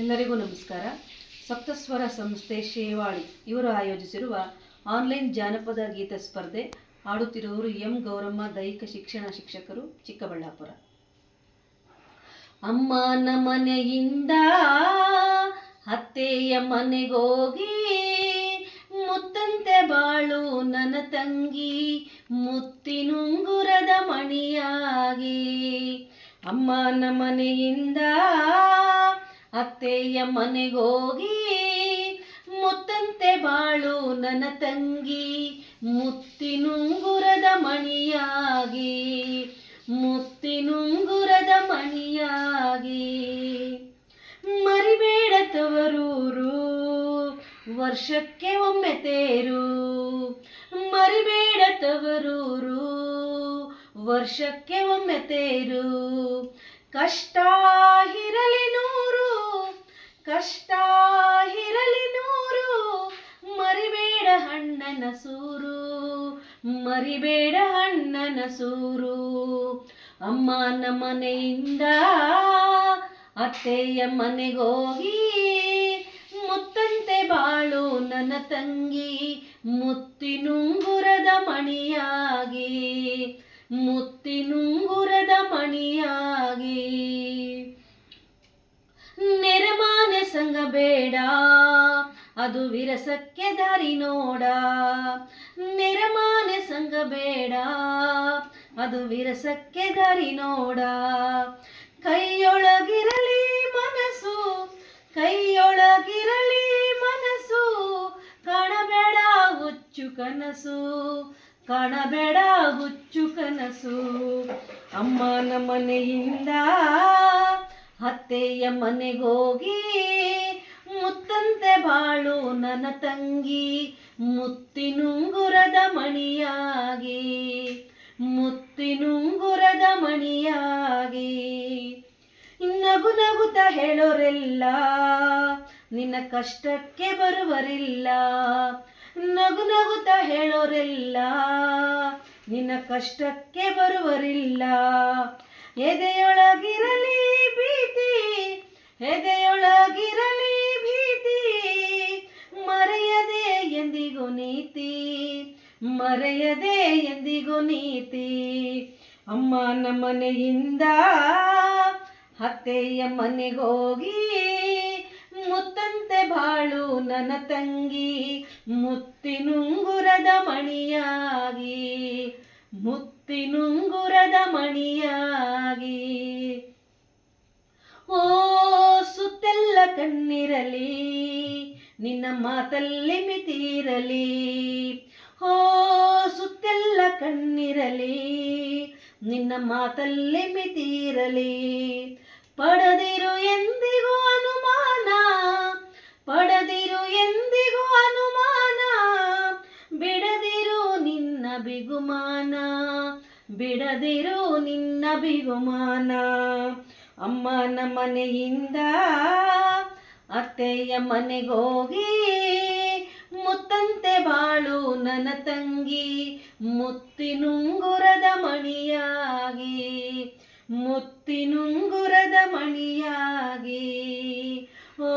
ಎಲ್ಲರಿಗೂ ನಮಸ್ಕಾರ. ಸಪ್ತಸ್ವರ ಸಂಸ್ಥೆ ಶೇವಾಳಿ ಇವರು ಆಯೋಜಿಸಿರುವ ಆನ್ಲೈನ್ ಜಾನಪದ ಗೀತ ಸ್ಪರ್ಧೆ ಆಡುತ್ತಿರುವವರು ಎಂ. ಗೌರಮ್ಮ, ದೈಹಿಕ ಶಿಕ್ಷಣ ಶಿಕ್ಷಕರು, ಚಿಕ್ಕಬಳ್ಳಾಪುರ. ಅಮ್ಮನ ಮನೆಯಿಂದ ಅತ್ತೆಯ ಮನೆಗೋಗಿ, ಮುತ್ತಂತೆ ಬಾಳು ನನ್ನ ತಂಗಿ, ಮುತ್ತಿನುಂಗುರದ ಮಣಿಯಾಗಿ. ಅಮ್ಮನ ಮನೆಯಿಂದ ಅತ್ತೆಯ ಮನೆಗೋಗಿ ಮುತ್ತಂತೆ ಬಾಳು ನನ್ನ ತಂಗಿ, ಮುತ್ತಿನುಂಗುರದ ಮಣಿಯಾಗಿ ಮುತ್ತಿನುಂಗುರದ ಮಣಿಯಾಗಿ. ಮರಿಬೇಡ ತವರೂರು ವರ್ಷಕ್ಕೆ ಒಮ್ಮೆ ತೇರು. ಮರಿಬೇಡ ತವರೂರು ವರ್ಷಕ್ಕೆ ಒಮ್ಮೆ ತೇರು. ಕಷ್ಟ ಇರಲಿ ಕಷ್ಟ ಇರಲಿ ನೂರು, ಮರಿಬೇಡ ಅಣ್ಣನ ಸೂರು, ಮರಿಬೇಡ ಅಣ್ಣನ ಸೂರು. ಅಮ್ಮನ ಮನೆಯಿಂದ ಅತ್ತೆಯ ಮನೆಗೋಗಿ, ಮುತ್ತಂತೆ ಬಾಳು ನನ್ನ ತಂಗಿ, ಮುತ್ತಿನುಂಗುರದ ಮಣಿಯಾಗಿ ಮುತ್ತಿನುಂಗುರದ ಮಣಿಯಾಗಿ. ಸಂಗ ಬೇಡ, ಅದು ವಿರಸಕ್ಕೆ ದಾರಿ ನೋಡ. ನೆರಮಾನೆ ಸಂಗ ಬೇಡ, ಅದು ವಿರಸಕ್ಕೆ ದಾರಿ ನೋಡ. ಕೈಯೊಳಗಿರಲಿ ಮನಸ್ಸು ಕೈಯೊಳಗಿರಲಿ ಮನಸ್ಸು, ಕಾಣಬೇಡ ಹುಚ್ಚು ಕನಸು, ಕಾಣಬೇಡ ಹುಚ್ಚು ಕನಸು. ಅಮ್ಮನ ಮನೆಯಿಂದ ಅತ್ತೆಯ ಮನೆಗೋಗಿ ಮುತ್ತಂತೆ ಬಾಳು ನನ್ನ ತಂಗಿ, ಮುತ್ತಿನುಂಗುರದ ಮಣಿಯಾಗಿ ಮುತ್ತಿನುಂಗುರದ ಮಣಿಯಾಗಿ. ನಗು ನಗುತ ಹೇಳೋರೆಲ್ಲ, ನಿನ್ನ ಕಷ್ಟಕ್ಕೆ ಬರುವರಿಲ್ಲ. ನಗು ನಗುತ ಹೇಳೋರೆಲ್ಲ, ನಿನ್ನ ಕಷ್ಟಕ್ಕೆ ಬರುವರಿಲ್ಲ. ಎದೆಯೊಳಗಿರಲಿ ಭೀತಿ ಎದೆಯೊಳಗಿರಲಿ ಮರೆಯದೆ ಎಂದಿಗೂ ನೀತಿ. ಅಮ್ಮನ ಮನೆಯಿಂದ ಅತ್ತೆಯ ಮನೆಗೋಗಿ ಮುತ್ತಂತೆ ಬಾಳು ನನ್ನ ತಂಗಿ, ಮುತ್ತಿನುಂಗುರದ ಮಣಿಯಾಗಿ ಮುತ್ತಿನುಂಗುರದ ಮಣಿಯಾಗಿ. ಓ ಸುತ್ತೆಲ್ಲ ಕಣ್ಣಿರಲಿ, ನಿನ್ನ ಮಾತಲ್ಲಿ ಮಿತಿರಲಿ. ಓ ಸುತ್ತೆಲ್ಲ ಕಣ್ಣಿರಲಿ, ನಿನ್ನ ಮಾತಲ್ಲಿ ಮಿತಿರಲಿ ಪಡೆದಿರು ಎಂದಿಗೂ ಅನುಮಾನ, ಪಡೆದಿರು ಎಂದಿಗೂ ಅನುಮಾನ, ಬಿಡದಿರು ನಿನ್ನ ಬಿಗುಮಾನ ಬಿಡದಿರು ನಿನ್ನ ಬಿಗುಮಾನ ಅಮ್ಮನ ಮನೆಯಿಂದ ಅತ್ತೆಯ ಮನೆಗೋಗಿ ಮುತ್ತಂತೆ ಬಾಳು ನನ್ನ ತಂಗಿ ಮುತ್ತಿನುಂಗುರದ ಮಣಿಯಾಗಿ ಮುತ್ತಿನುಂಗುರದ ಮಣಿಯಾಗಿ. ಓ